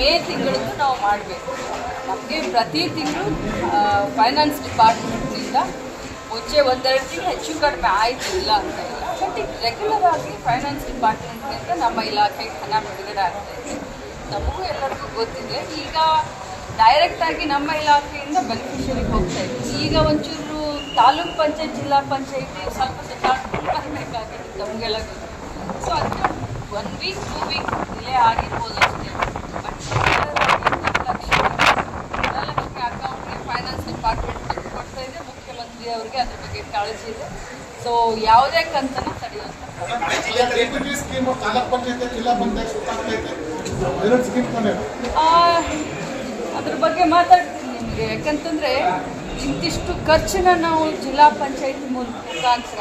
ಮೇ ತಿಂಗಳಿಗೂ ನಾವು ಮಾಡಬೇಕು. ನಮಗೆ ಪ್ರತಿ ತಿಂಗಳು ಫೈನಾನ್ಸ್ ಡಿಪಾರ್ಟ್ಮೆಂಟ್ನಿಂದ ಮುಂಚೆ ಒಂದೆರಡು ತಿಂಗಳು ಹೆಚ್ಚು ಕಡಿಮೆ ಆಯಿತು ಇಲ್ಲ ಅಂತ ಇಲ್ಲ. ಬಟ್ ಈಗ ರೆಗ್ಯುಲರ್ ಆಗಿ ಫೈನಾನ್ಸ್ ಡಿಪಾರ್ಟ್ಮೆಂಟ್ನಿಂದ ನಮ್ಮ ಇಲಾಖೆಗೆ ಹಣ ಬಿಡುಗಡೆ ಆಗ್ತಾ ಇದೆ. ನಮಗೂ ಎಲ್ಲರಿಗೂ ಗೊತ್ತಿದೆ. ಈಗ ಡೈರೆಕ್ಟಾಗಿ ನಮ್ಮ ಇಲಾಖೆಯಿಂದ ಬೆನಿಫಿಷರಿಗೆ ಹೋಗ್ತಾ ಇದೆ. ಈಗ ಒಂಚೂರು ತಾಲೂಕ್ ಪಂಚಾಯತ್, ಜಿಲ್ಲಾ ಪಂಚಾಯತಿ ಸ್ವಲ್ಪ ಸುತ್ತಾಡ್ಕೊಂಡು ಬರಬೇಕಾಗಿತ್ತು ನಮಗೆಲ್ಲ ಸೊ ಅದಕ್ಕೆ one week two week delay ಆಗಿರ್ಬೋದು ಮುಖ್ಯಮಂತ್ರಿ ಅವ್ರಿಗೆ ಅದ್ರ ಬಗ್ಗೆ ಕಾಳಜಿ ಇದೆ. ಸೊ ಯಾವುದೇ ಕಂತನ ತಡೆಯುವಂಥ ಅದ್ರ ಬಗ್ಗೆ ಮಾತಾಡ್ತೀನಿ ನಿಮಗೆ. ಯಾಕಂತಂದ್ರೆ ಇಂತಿಷ್ಟು ಖರ್ಚನ್ನ ನಾವು ಜಿಲ್ಲಾ ಪಂಚಾಯತಿ ಮುಖಾಂತರ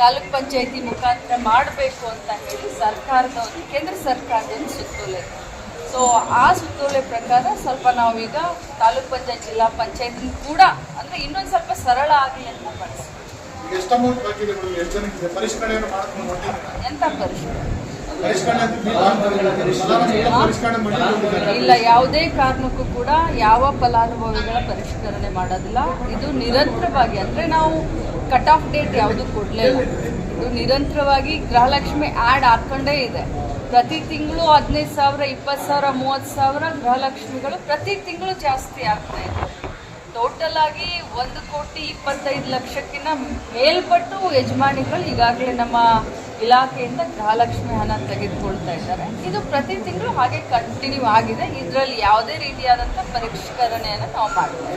ತಾಲೂಕ್ ಪಂಚಾಯತಿ ಮುಖಾಂತರ ಮಾಡಬೇಕು ಅಂತ ಹೇಳಿ ಸರ್ಕಾರದ ಒಂದು ಕೇಂದ್ರ ಸರ್ಕಾರದ ಒಂದು ಸುತ್ತೋಲೆ. ಸೊ ಆ ಸುತ್ತೋಲೆ ಪ್ರಕಾರ ಸ್ವಲ್ಪ ನಾವೀಗ ತಾಲೂಕ್ ಪಂಚಾಯತ್ ಜಿಲ್ಲಾ ಪಂಚಾಯತ್ ಕೂಡ ಅಂದರೆ ಇನ್ನೊಂದು ಸ್ವಲ್ಪ ಸರಳ ಆಗಲಿ ಅಂತ ಬಳಸ್ತೀವಿ ಎಂತ ಪರಿಷ್ಕರಣೆ? ಇಲ್ಲ ಯಾವುದೇ ಕಾರಣಕ್ಕೂ ಕೂಡ ಯಾವ ಫಲಾನುಭವಿಗಳ ಪರಿಷ್ಕರಣೆ ಮಾಡೋದಿಲ್ಲ. ಇದು ನಿರಂತರವಾಗಿ ಅಂದರೆ ನಾವು ಕಟ್ ಆಫ್ ಡೇಟ್ ಯಾವುದು ಕೊಡ್ಲೇ ಇದು ನಿರಂತರವಾಗಿ ಗೃಹಲಕ್ಷ್ಮಿ ಆ್ಯಡ್ ಹಾಕ್ಕೊಂಡೇ ಇದೆ. ಪ್ರತಿ ತಿಂಗಳು ಹದಿನೈದು ಸಾವಿರ, ಇಪ್ಪತ್ತು ಸಾವಿರ, ಮೂವತ್ತು ಸಾವಿರ ಗೃಹಲಕ್ಷ್ಮಿಗಳು ಪ್ರತಿ ತಿಂಗಳು ಜಾಸ್ತಿ ಆಗ್ತಾ ಇದೆ. ಟೋಟಲ್ ಆಗಿ ಒಂದು ಕೋಟಿ ಇಪ್ಪತ್ತೈದು ಲಕ್ಷಕ್ಕಿಂತ ಮೇಲ್ಪಟ್ಟು ಯಜಮಾನಿಗಳು ಈಗಾಗಲೇ ನಮ್ಮ ಇಲಾಖೆಯಿಂದ ಗೃಹಲಕ್ಷ್ಮಿ ಹಣ ತೆಗೆದುಕೊಳ್ತಾ ಇದ್ದಾರೆ. ಇದು ಪ್ರತಿ ತಿಂಗಳು ಹಾಗೆ ಕಂಟಿನ್ಯೂ ಆಗಿದೆ. ಇದರಲ್ಲಿ ಯಾವುದೇ ರೀತಿಯಾದಂಥ ಪರಿಷ್ಕರಣೆಯನ್ನು ನಾವು ಮಾಡ್ತಾ ಇದ್ದೀವಿ